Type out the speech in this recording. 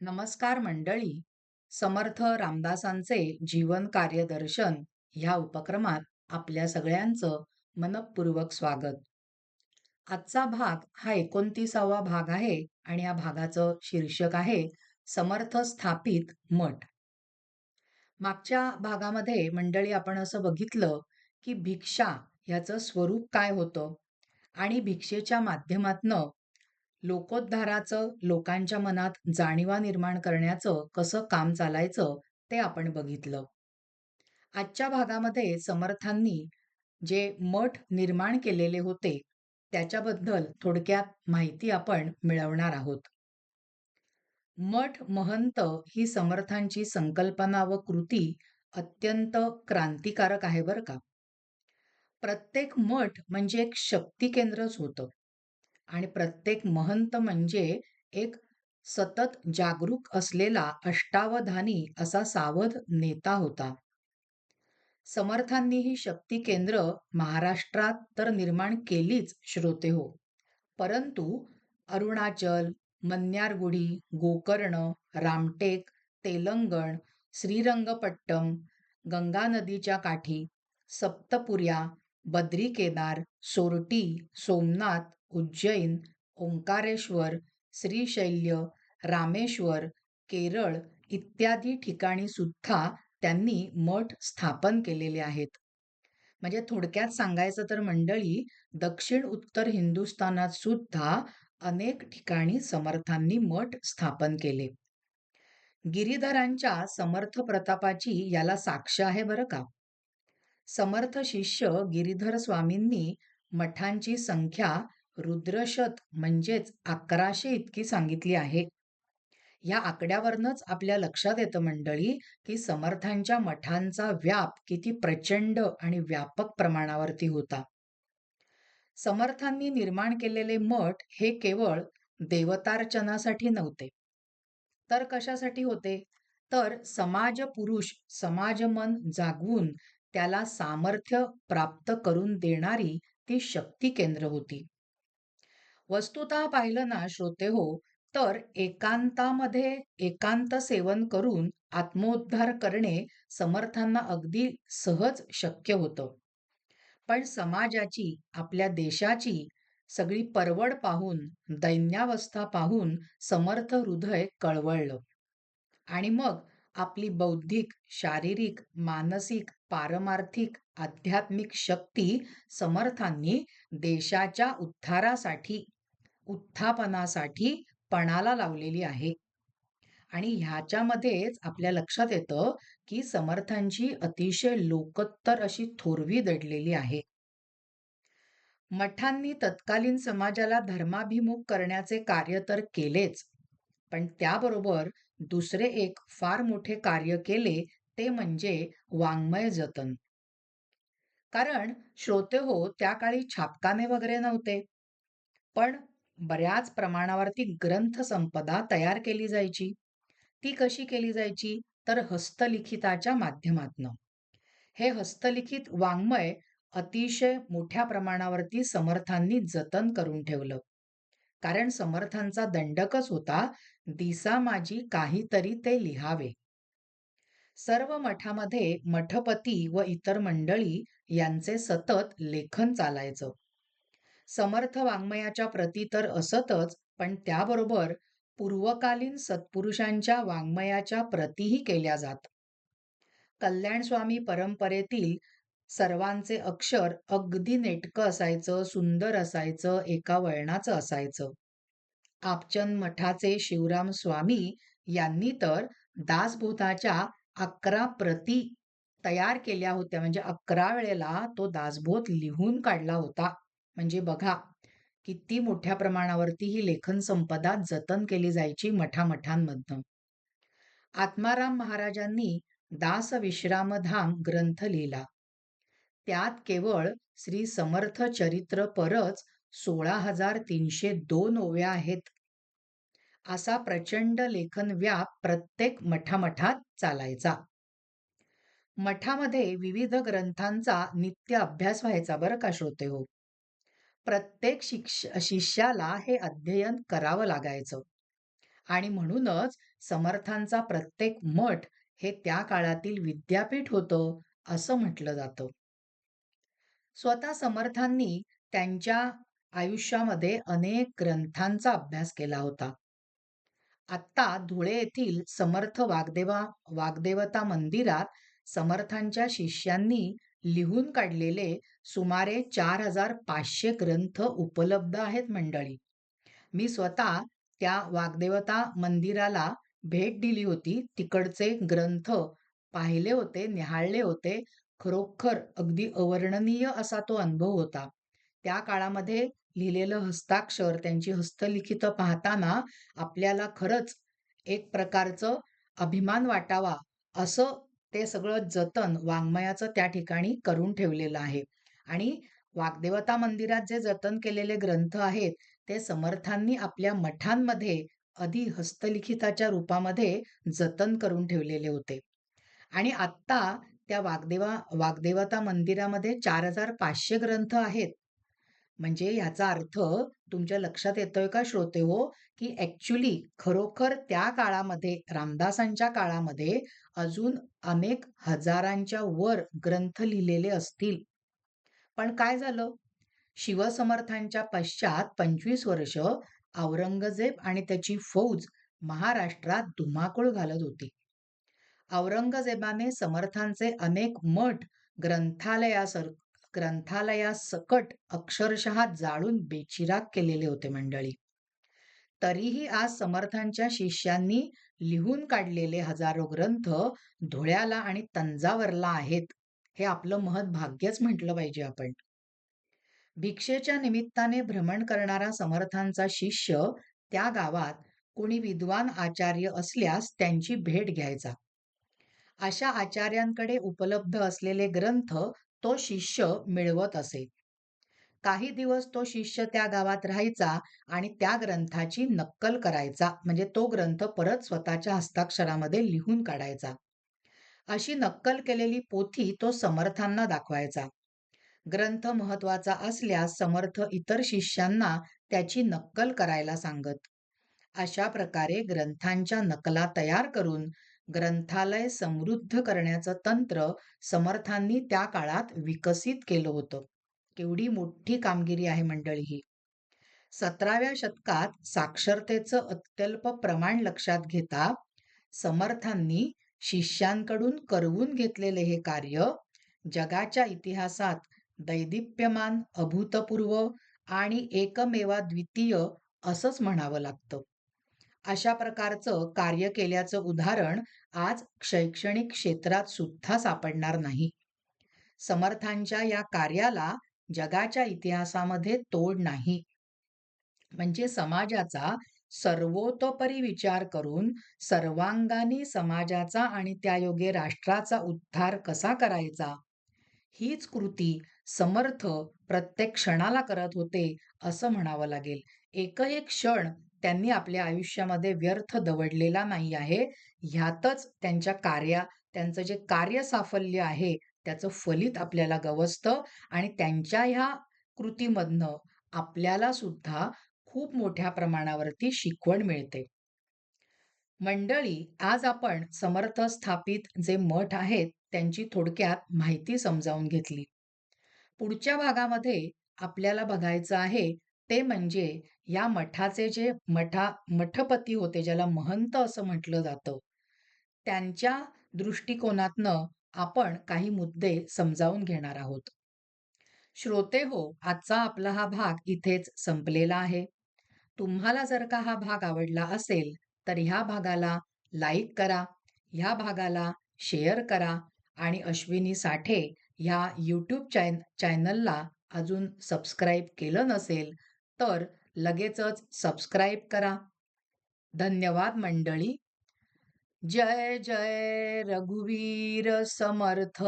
नमस्कार मंडळी. समर्थ रामदासांचे जीवन कार्यदर्शन ह्या उपक्रमात आपल्या सगळ्यांचं मनपूर्वक स्वागत. आजचा भाग हा एकोणतीसावा भाग आहे आणि या भागाचं शीर्षक आहे समर्थ स्थापित मठ. मागच्या भागामध्ये मंडळी आपण असं बघितलं की भिक्षा ह्याचं स्वरूप काय होतं आणि भिक्षेच्या माध्यमातनं लोकोद्धाराचं लोकांच्या मनात जाणीवा निर्माण करण्याचं कसं काम चालायचं ते आपण बघितलं. आजच्या भागामध्ये समर्थांनी जे मठ निर्माण केलेले होते त्याच्याबद्दल थोडक्यात माहिती आपण मिळवणार आहोत. मठ महंत ही समर्थांची संकल्पना व कृती अत्यंत क्रांतिकारक आहे बरं का. प्रत्येक मठ म्हणजे एक शक्ती केंद्रच होतं. आणि प्रत्येक महंत म्हणजे एक सतत जागरूक असलेला अष्टावधानी असा सावध नेता होता. समर्थांनी ही शक्ती केंद्र महाराष्ट्रात तर निर्माण केलीच श्रोते हो. परंतु अरुणाचल मन्यारगुडी गोकर्ण रामटेक तेलंगण श्रीरंगपट्टम गंगा नदीच्या काठी सप्तपुर्या बद्री केदार सोरटी सोमनाथ उज्जैन ओंकारेश्वर श्रीशैल्य रामेश्वर केरळ इत्यादी ठिकाणी सुद्धा त्यांनी मठ स्थापन केलेले आहेत. म्हणजे थोडक्यात सांगायचं तर मंडळी दक्षिण उत्तर हिंदुस्थानात सुद्धा अनेक ठिकाणी समर्थांनी मठ स्थापन केले. गिरीधरांच्या समर्थ प्रतापाची याला साक्ष आहे बरं का? समर्थ शिष्य गिरीधर स्वामींनी मठांची संख्या रुद्रशत म्हणजेच अकराशे इतकी सांगितली आहे. या आकड्यावरनच आपल्या लक्षात येतं मंडळी की समर्थांच्या मठांचा व्याप किती प्रचंड आणि व्यापक प्रमाणावरती होता. समर्थांनी निर्माण केलेले मठ हे केवळ देवतार्चनासाठी नव्हते. तर कशासाठी होते? तर समाज पुरुष समाज मन जागवून त्याला सामर्थ्य प्राप्त करून देणारी ती शक्ती केंद्र होती. वस्तुतः पाहिलं ना श्रोते हो तर एकांतामध्ये एकांत सेवन करून आत्मोद्धार करणे समर्थांना अगदी सहज शक्य होतं. पण समाजाची आपल्या देशाची सगळी परवड पाहून दैन्यावस्था पाहून समर्थ हृदय कळवळलं. आणि मग आपली बौद्धिक शारीरिक मानसिक पारमार्थिक आध्यात्मिक शक्ती समर्थांनी देशाच्या उद्धारासाठी उत्थापनासाठी पणाला लावलेली आहे. आणि ह्याच्यामध्येच आपल्या लक्षात येतं की समर्थांची अतिशय लोकोत्तर अशी थोरवी दडलेली आहे. मठांनी तत्कालीन समाजाला धर्माभिमुख करण्याचे कार्य तर केलेच पण त्याबरोबर दुसरे एक फार मोठे कार्य केले ते म्हणजे वाङ्मय जतन. कारण श्रोते हो त्या काळी छापकाने वगैरे नव्हते. पण बऱ्याच प्रमाणावरती ग्रंथ संपदा तयार केली जायची. ती कशी केली जायची? तर हस्तलिखिताच्या माध्यमातनं. हे हस्तलिखित वाङ्मय अतिशय मोठ्या प्रमाणावरती समर्थांनी जतन करून ठेवलं. कारण समर्थांचा दंडकच होता दिसा माझी काहीतरी ते लिहावे. सर्व मठामध्ये मठपती व इतर मंडळी यांचे सतत लेखन चालायचं. समर्थ वाङ्मयाच्या प्रती तर असतच पण त्याबरोबर पूर्वकालीन सत्पुरुषांच्या वाङ्मयाच्या प्रतीही केल्या जात. कल्याणस्वामी परंपरेतील सर्वांचे अक्षर अगदी नेटकं असायचं सुंदर असायचं एका वळणाचं असायचं. आपचंद मठाचे शिवराम स्वामी यांनी तर दासबोधाच्या अकरा प्रती तयार केल्या होत्या. म्हणजे अकरा वेळेला तो दासबोध लिहून काढला होता. म्हणजे बघा किती मोठ्या प्रमाणावरती ही लेखन संपदा जतन केली जायची मठामठांमधनं. आत्माराम महाराजांनी दास विश्रामधाम ग्रंथ लिहिला. त्यात केवळ श्री समर्थ चरित्र परच सोळा हजार तीनशे दोन ओव्या आहेत. असा प्रचंड लेखन व्याप प्रत्येक मठामठात चालायचा. मठामध्ये विविध ग्रंथांचा नित्य अभ्यास व्हायचा बरं का श्रोते हो. प्रत्येक शिक्ष शिष्याला हे अध्ययन करावं लागायचं. आणि म्हणूनच समर्थांचा प्रत्येक मठ हे त्या काळातील विद्यापीठ होतं असं म्हटलं जातं. स्वतः समर्थांनी त्यांच्या आयुष्यामध्ये अनेक ग्रंथांचा अभ्यास केला होता. आत्ता धुळे येथील समर्थ वाग्देवा वाग्देवता मंदिरात समर्थांच्या शिष्यांनी लिहून काढलेले सुमारे चार हजार पाचशे ग्रंथ उपलब्ध आहेत मंडळी. मी स्वतः त्या वाग्देवता मंदिराला भेट दिली होती. तिकडचे ग्रंथ पाहिले होते निहाळले होते. खरोखर अगदी अवर्णनीय असा तो अनुभव होता. त्या काळामध्ये लिहिलेलं हस्ताक्षर त्यांची हस्तलिखित पाहताना आपल्याला खरंच एक प्रकारचं अभिमान वाटावा असं ते सगळं जतन वाङ्मयाचं त्या ठिकाणी करून ठेवलेलं आहे. आणि वाग्देवता मंदिरात जे जतन केलेले ग्रंथ आहेत ते समर्थांनी आपल्या मठांमध्ये आधी हस्तलिखिताच्या रूपामध्ये जतन करून ठेवलेले होते. आणि आत्ता त्या वाग्देवा वाग्देवता मंदिरामध्ये चार हजार पाचशे ग्रंथ आहेत. म्हणजे याचा अर्थ तुमच्या लक्षात येतोय का श्रोते हो की ऍक्च्युली खरोखर त्या काळामध्ये रामदासांच्या काळामध्ये अजून अनेक हजारांच्या वर ग्रंथ लिहिलेले असतील. पण काय झालं? शिवसमर्थांच्या पश्चात पंचवीस वर्ष औरंगजेब आणि त्याची फौज महाराष्ट्रात धुमाकूळ घालत होती. औरंगजेबाने समर्थांचे अनेक मठ ग्रंथालयासर ग्रंथालयासकट अक्षरशः जाळून बेचिराग केलेले होते मंडळी. तरीही आज समर्थांच्या शिष्यांनी लिहून काढलेले हजारो ग्रंथ धुळ्याला आणि तंजावरला आहेत हे आपलं महत् भाग्यच म्हटलं पाहिजे आपण. भिक्षेच्या निमित्ताने भ्रमण करणारा समर्थांचा शिष्य त्या गावात कोणी विद्वान आचार्य असल्यास त्यांची भेट घ्यायचा. अशा आचार्यांकडे उपलब्ध असलेले ग्रंथ तो शिष्य मिळवत असे. काही दिवस तो शिष्य त्या गावात राहायचा आणि त्या ग्रंथाची नक्कल करायचा म्हणजे तो ग्रंथ परत स्वतःच्या हस्ताक्षरामध्ये लिहून काढायचा. अशी नक्कल केलेली पोथी तो समर्थांना दाखवायचा. ग्रंथ महत्त्वाचा असल्यास समर्थ इतर शिष्यांना त्याची नक्कल करायला सांगत. अशा प्रकारे ग्रंथांच्या नकला तयार करून ग्रंथालय समृद्ध करण्याचं तंत्र समर्थांनी त्या काळात विकसित केलं होतं. केवढी मोठी कामगिरी आहे मंडळी ही. सतराव्या शतकात साक्षरतेचं अत्यल्प प्रमाण लक्षात घेता समर्थांनी शिष्यांकडून करवून घेतलेले हे कार्य जगाच्या इतिहासात दैदिप्यमान अभूतपूर्व आणि एकमेवा द्वितीय असंच म्हणावं लागतं. अशा प्रकारचं कार्य केल्याचं उदाहरण आज शैक्षणिक क्षेत्रात सुद्धा सापडणार नाही. समर्थांच्या या कार्याला जगाच्या इतिहासामध्ये तोड नाही. म्हणजे समाजाचा सर्वतोपरी विचार करून सर्वांगानी समाजाचा आणि त्यायोगे राष्ट्राचा उद्धार कसा करायचा? हीच कृती समर्थ प्रत्येक क्षणाला करत होते असं म्हणावं लागेल. एकही क्षण त्यांनी आपल्या आयुष्यामध्ये व्यर्थ दवडलेला नाही आहे. ह्यातच त्यांच्या कार्या त्यांचं जे कार्य साफल्य आहे त्याचं फलित आपल्याला गवसतं आणि त्यांच्या ह्या कृतीमधनं आपल्याला सुद्धा खूप मोठ्या प्रमाणावरती शिकवण मिळते. मंडळी आज आपण समर्थ स्थापित जे मठ आहेत त्यांची थोडक्यात माहिती समजावून घेतली. पुढच्या भागामध्ये आपल्याला बघायचं आहे ते म्हणजे या मठाचे जे मठा मठपती होते ज्याला महंत असं म्हटलं जातं त्यांच्या दृष्टिकोनातनं आपण काही मुद्दे समजावून घेणार आहोत. श्रोते हो आजचा आपला हा भाग इथेच संपलेला आहे. तुम्हाला जर का हा भाग आवडला असेल तर ह्या भागाला लाईक करा ह्या भागाला शेअर करा आणि अश्विनी साठे ह्या यूट्यूब चॅन चॅनलला अजून सबस्क्राईब केलं नसेल तर लगेचच सबस्क्राईब करा. धन्यवाद मंडळी. जय जय रघुवीर समर्थ.